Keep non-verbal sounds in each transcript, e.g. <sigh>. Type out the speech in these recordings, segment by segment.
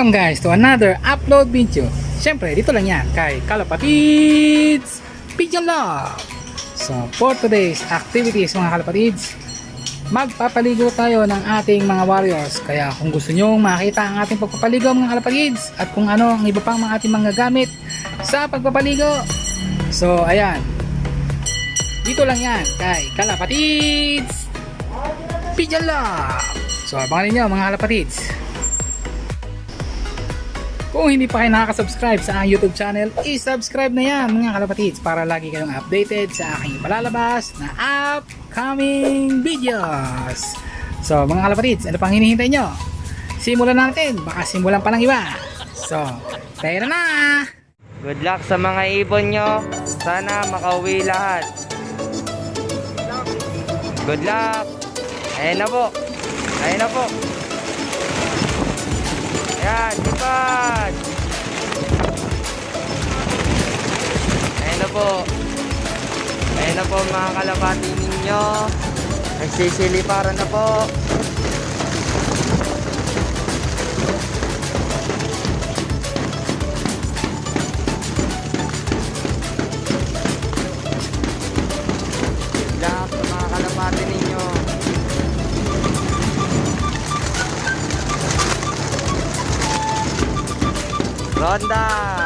Welcome guys to another upload video. Siyempre, dito lang yan kay Kalapatids Pigeon Love. So, for today's activities mga kalapatids, magpapaligo tayo ng ating mga warriors. Kaya kung gusto nyo makita ang ating pagpapaligo mga kalapatids at kung ano ang iba pang mga ating mga gamit sa pagpapaligo. So, ayan. Dito lang yan kay Kalapatids Pigeon Love. So, abangan ninyo mga kalapatids. Kung hindi pa kayo nakaka-subscribe sa aking YouTube channel, i-subscribe na yan mga kalapatids para lagi kayong updated sa aking palalabas na upcoming videos. So mga kalapatids, ano pang hinihintay nyo? Simulan natin, baka simulan pa lang iba. So, tayo na! Good luck sa mga ibon nyo. Sana makauwi lahat. Good luck. Ayan na po. Ayan na po. Ayan, lipad. Ayan na po mga kalapati ninyo. Nagsisiliparan na po. Sa mga kalapati ninyo. Ronda!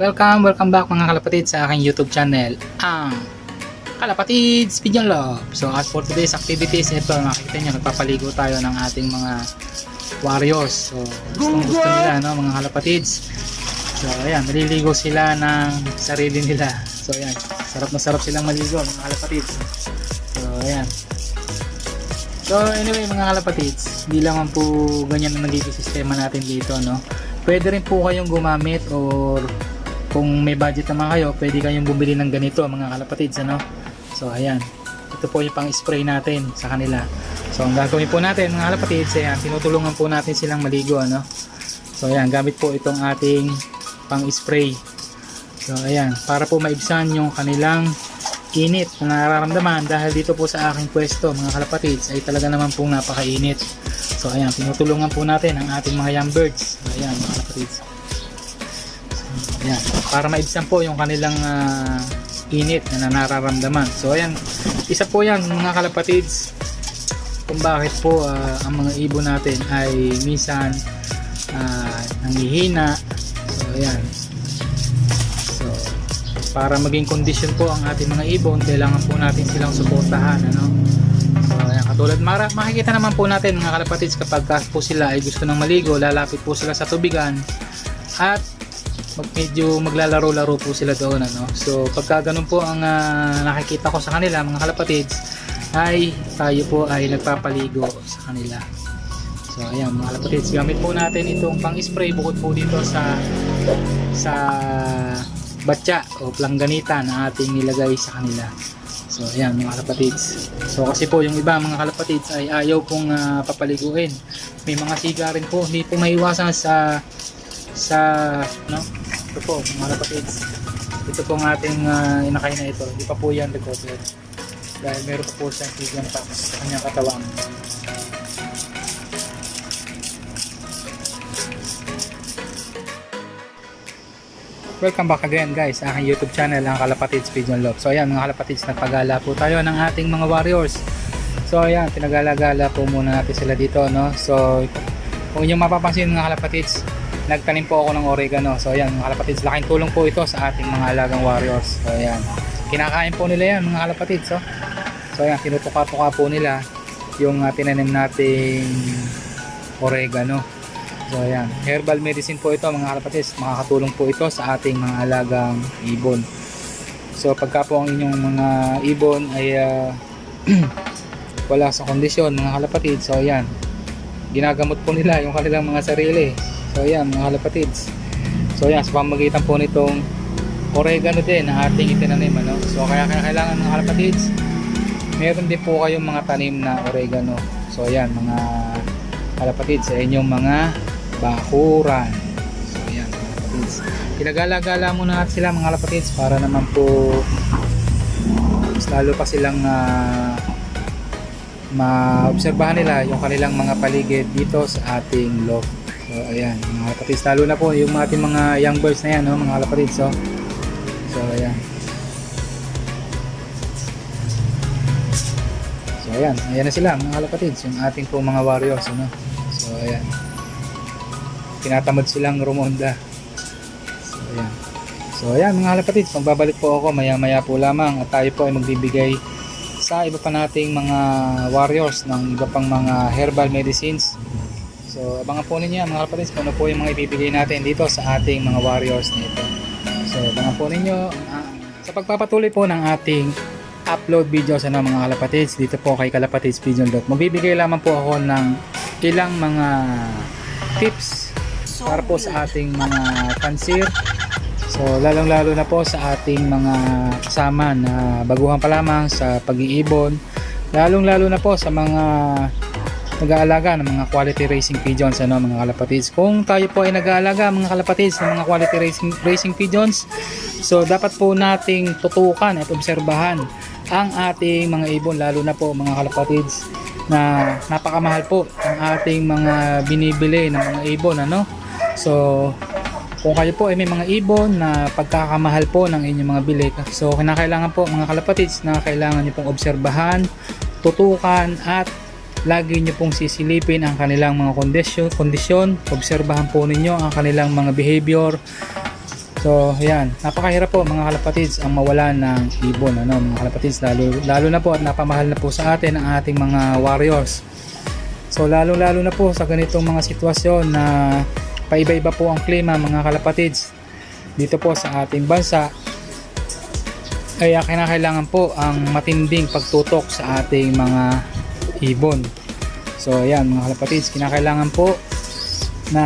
Welcome, welcome back mga kalapatids sa aking YouTube channel, ang Kalapatids Pigeon Love. So as for today's activities, ito makikita nyo, nagpapaligo tayo ng ating mga warriors. So gustong gusto nila, no, mga kalapatids. So ayan, naliligo sila ng sarili nila. So ayan, sarap na sarap silang maligo mga kalapatids. So ayan. So anyway mga kalapatids, hindi lang po ganyan ang nagiging sistema natin dito, no. Pwede rin po kayong gumamit or kung may budget naman kayo, pwede kayong bumili ng ganito mga kalapatids, ano. So ayan, ito po yung pang-spray natin sa kanila. So ang gagawin po natin mga kalapatids, ayan, tinutulungan po natin silang maligo, ano. So ayan, gamit po itong ating pang-spray. So ayan, para po maibsan yung kanilang init na nararamdaman dahil dito po sa aking pwesto mga kalapatids ay talaga naman pong napakainit. So ayan, tinutulungan po natin ang ating mga young birds. So, ayan mga kalapatids. Ayan, para maibsan po yung kanilang ah, init na nararamdaman. So ayan, isa po yan mga kalapatids kung bakit po ah, ang mga ibon natin ay minsan ah, nanghihina. So ayan, So, para maging kondisyon po ang ating mga ibon, kailangan po natin silang suportahan, ano? So, ayan, katulad, mara, makikita naman po natin mga kalapatids kapag ka po sila ay gusto ng maligo, lalapit po sila sa tubigan at mag, medyo maglalaro-laro po sila doon, ano? So, pagka ganun po ang ah, nakikita ko sa kanila, mga kalapatids, ay tayo po ay nagpapaligo sa kanila. So, ayan, mga kalapatids, gamit po natin itong pang-spray bukod po dito sa sa batya o plangganita na ating nilagay sa kanila. So ayan mga kalapatids. So kasi po yung iba mga kalapatids ay ayaw pong ah, papaliguin. May mga siga rin po, hindi po maiwasan sa sa no? Ito po mga kalapatids. Ito po ang ating uh, inakay na ito. Hindi pa po yan recover. Dahil meron pa po siyang sigang pa sa kanyang katawan. Welcome back again guys sa aking YouTube channel ang Kalapatids Pigeon Love. So ayan mga Kalapatids nagpagala po tayo ng ating mga warriors. So ayan pinagala-gala po muna natin sila dito no. So kung inyong mapapansin mga Kalapatids nagtanim po ako ng oregano. So ayan mga Kalapatids laking tulong po ito sa ating mga alagang warriors. So ayan kinakain po nila yan mga Kalapatids. So, so ayan tinutuka-tuka po nila yung uh, tinanim nating oregano. So ayan, herbal medicine po ito mga kalapatids. Makakatulong po ito sa ating mga alagang ibon. So pagka po ang inyong mga ibon ay ah, <clears throat> wala sa kondisyon mga kalapatids, so ayan, ginagamot po nila yung kanilang mga sarili. So ayan mga kalapatids. So ayan, sa pamagitan po nitong oregano din na ating itinanim. Ano? So kaya kaya kailangan mga kalapatids, meron din po kayong mga tanim na oregano. So ayan mga kalapatids sa inyong mga bakuran. So ayan mga kalapatids. Pinagala-gala muna natin sila mga kalapatids para naman po mas lalo pa silang ah, maobserbahan nila yung kanilang mga paligid dito sa ating loft. Ayan mga kalapatids. Lalo na po yung ating mga young birds na yan no, mga kalapatids. So, so ayan. So ayan, ayan na sila mga kalapatids, yung ating po mga warriors, ano. So ayan. Tinatamad silang rumonda. So ayan. So ayan mga kalapatids, magbabalik po ako maya maya po lamang at tayo po ay magbibigay sa iba pa nating mga warriors ng iba pang mga herbal medicines. So abangan po ninyo mga kalapatids kung ano po yung mga ibibigay natin dito sa ating mga warriors na ito. So abangan po ninyo ah, sa pagpapatuloy po ng ating upload videos ano mga kalapatids dito po kay kalapatids Pigeon Dot. Magbibigay lamang po ako ng ilang mga tips para po sa ating mga fansir. So lalong lalo na po sa ating mga kasama na baguhan pa lamang sa pag-iibon. Lalong lalo na po sa mga nag-aalaga ng mga quality racing pigeons ano mga kalapatids. Kung tayo po ay nag-aalaga mga kalapatids ng mga quality racing racing pigeons, so dapat po nating tutukan at obserbahan ang ating mga ibon lalo na po mga kalapatids na napakamahal po ang ating mga binibili ng mga ibon ano. So kung kayo po ay may mga ibon na pagkakamahal po ng inyong mga bilik, so kinakailangan po mga kalapatids na kailangan nyo pong obserbahan, tutukan at lagi nyo pong sisilipin ang kanilang mga kondisyon, kondisyon. Obserbahan po ninyo ang kanilang mga behavior. So yan napakahirap po mga kalapatids ang mawala ng ibon ano mga kalapatids. Lalo, lalo na po at napamahal na po sa atin ang ating mga warriors. So lalo lalo na po sa ganitong mga sitwasyon na paiba-iba po ang klima mga kalapatids. Dito po sa ating bansa kaya kinakailangan po ang matinding pagtutok sa ating mga ibon. So ayan mga kalapatids, kinakailangan po na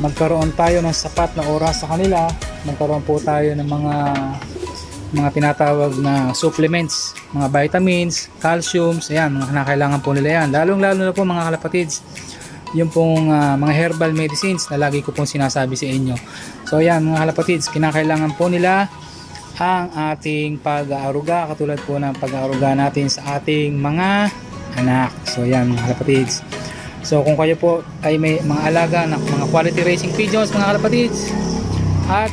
magkaroon tayo ng sapat na oras sa kanila. Magkaroon po tayo ng mga mga tinatawag na supplements, mga vitamins, calciums, ayan, mga kinakailangan po nila yan. Lalong lalo na po mga kalapatids, yung pong ah, mga herbal medicines na lagi ko pong sinasabi sa inyo. So ayan mga kalapatids, kinakailangan po nila ang ating pag-aaruga katulad po ng pag-aaruga natin sa ating mga anak. So yan mga kalapatids. So kung kayo po ay may mga alaga na mga quality racing pigeons mga kalapatids at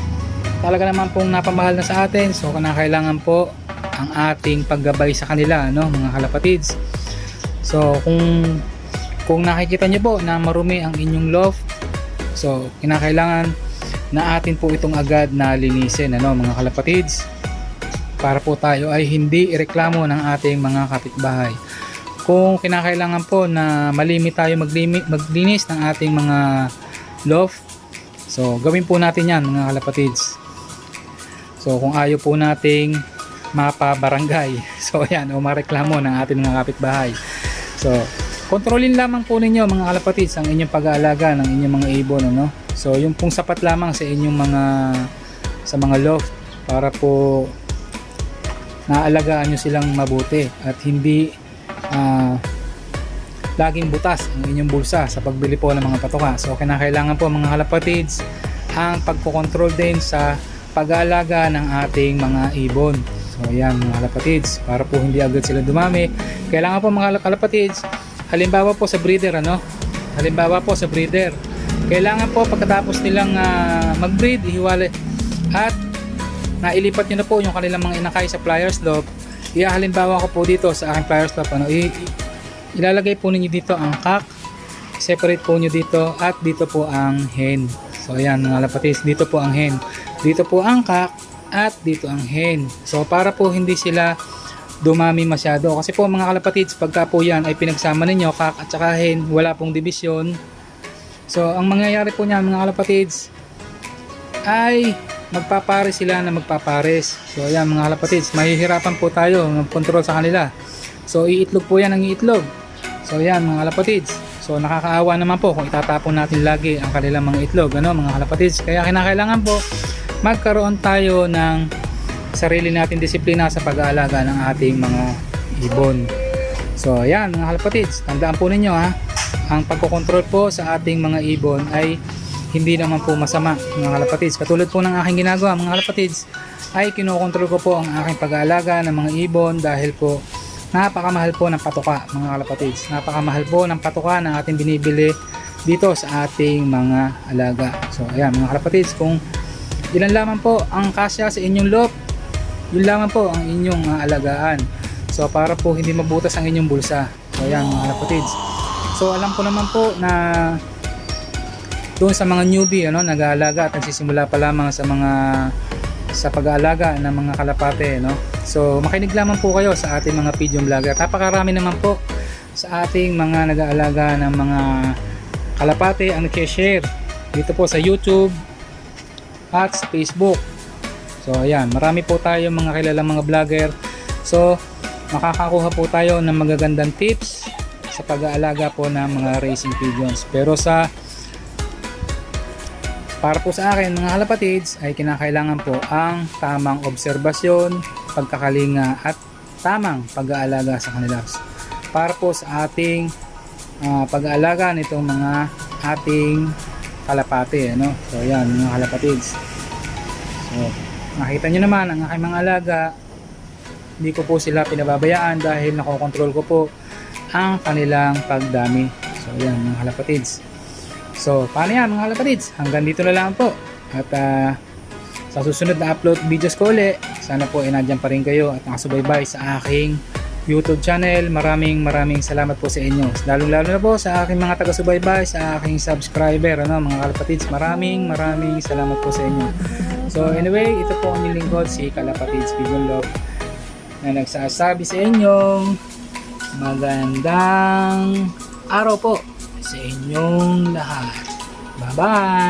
talaga naman pong napamahal na sa atin so kailangan po ang ating paggabay sa kanila no mga kalapatids. So kung kung nakikita nyo po na marumi ang inyong loft so kinakailangan na atin po itong agad na linisin ano mga kalapatids para po tayo ay hindi ireklamo ng ating mga kapitbahay kung kinakailangan po na malimit tayo maglimi, maglinis ng ating mga loft so gawin po natin yan mga kalapatids. So kung ayaw po nating mapabarangay. <laughs> So yan o mareklamo ng ating mga kapitbahay. So kontrolin lamang po ninyo mga kalapatids ang inyong pag-aalaga ng inyong mga ibon ano? So yung pong sapat lamang sa inyong mga sa mga loft para po naalagaan nyo silang mabuti at hindi ah, laging butas ang inyong bulsa sa pagbili po ng mga patoka. So kinakailangan po mga kalapatids ang pagkokontrol din sa pag-aalaga ng ating mga ibon. So ayan mga kalapatids para po hindi agad sila dumami. Kailangan po mga kalapatids halimbawa po sa breeder ano halimbawa po sa breeder kailangan po pagkatapos nilang ah, mag-breed ihiwalay at nailipat nyo na po yung kanilang mga inakay sa pliers loop halimbawa ko po dito sa aking pliers loop ano, ilalagay po ninyo dito ang cock separate po nyo dito at dito po ang hen. So ayan mga lapatis dito po ang hen. Dito po ang cock at dito ang hen. So para po hindi sila dumami masyado. Kasi po mga kalapatids pagka po yan ay pinagsama ninyo cock at saka hen wala pong division. So ang mangyayari po niyan mga kalapatids ay magpapares sila na magpapares. So ayan mga kalapatids, mahihirapan po tayo mag-control sa kanila. So iitlog po yan ang iitlog. So ayan mga kalapatids. So nakakaawa naman po kung itatapon natin lagi ang kanilang mga itlog, ano mga kalapatids. Kaya kinakailangan po magkaroon tayo ng sarili natin disiplina sa pag-aalaga ng ating mga ibon. So ayan mga kalapatids, tandaan po ninyo ha, ang pagkokontrol po sa ating mga ibon ay hindi naman po masama mga kalapatids. Katulad po ng aking ginagawa mga kalapatids ay kinokontrol ko po ang aking pag-aalaga ng mga ibon dahil po napakamahal po ng patuka mga kalapatids. Napakamahal po ng patuka na ating binibili dito sa ating mga alaga. So ayan mga kalapatids kung ilan lamang po ang kasya sa inyong loob, yun lamang po ang inyong ah, alagaan. So para po hindi mabutas ang inyong bulsa. So ayan mga kalapatids. So alam ko naman po na doon sa mga newbie ano nag-aalaga at nagsisimula pa lamang sa mga sa pag-aalaga ng mga kalapate no? So makinig lamang po kayo sa ating mga pigeon vlogger. Napakarami naman po sa ating mga nag-aalaga ng mga kalapate ang nag-share dito po sa YouTube at sa Facebook. So ayan marami po tayo mga kilalang mga vlogger. So makakakuha po tayo ng magagandang tips sa pag-aalaga po ng mga racing pigeons. Pero sa para po sa akin mga kalapatids ay kinakailangan po ang tamang obserbasyon, pagkakalinga at tamang pag-aalaga sa kanila. Para po sa ating ah, pag-aalaga nitong mga ating kalapate. Ano? So yan mga kalapatids. So nakita nyo naman ang aking mga alaga hindi ko po sila pinababayaan dahil nakokontrol ko po ang kanilang pagdami. So yan mga kalapatids. So, paano yan mga kalapatids? Hanggang dito na lang po. At ah, sa susunod na upload videos ko ulit, sana po ay nandyan pa rin kayo at nakasubaybay sa aking YouTube channel. Maraming maraming salamat po sa inyo. Lalong lalo na po sa aking mga taga-subaybay, sa aking subscriber, ano, mga kalapatids. Maraming maraming salamat po sa inyo. So anyway, ito po ang lingkod, si Kalapatids Pigeon Love na nagsasabi sa inyong magandang araw po sa inyong lahat. Bye-bye!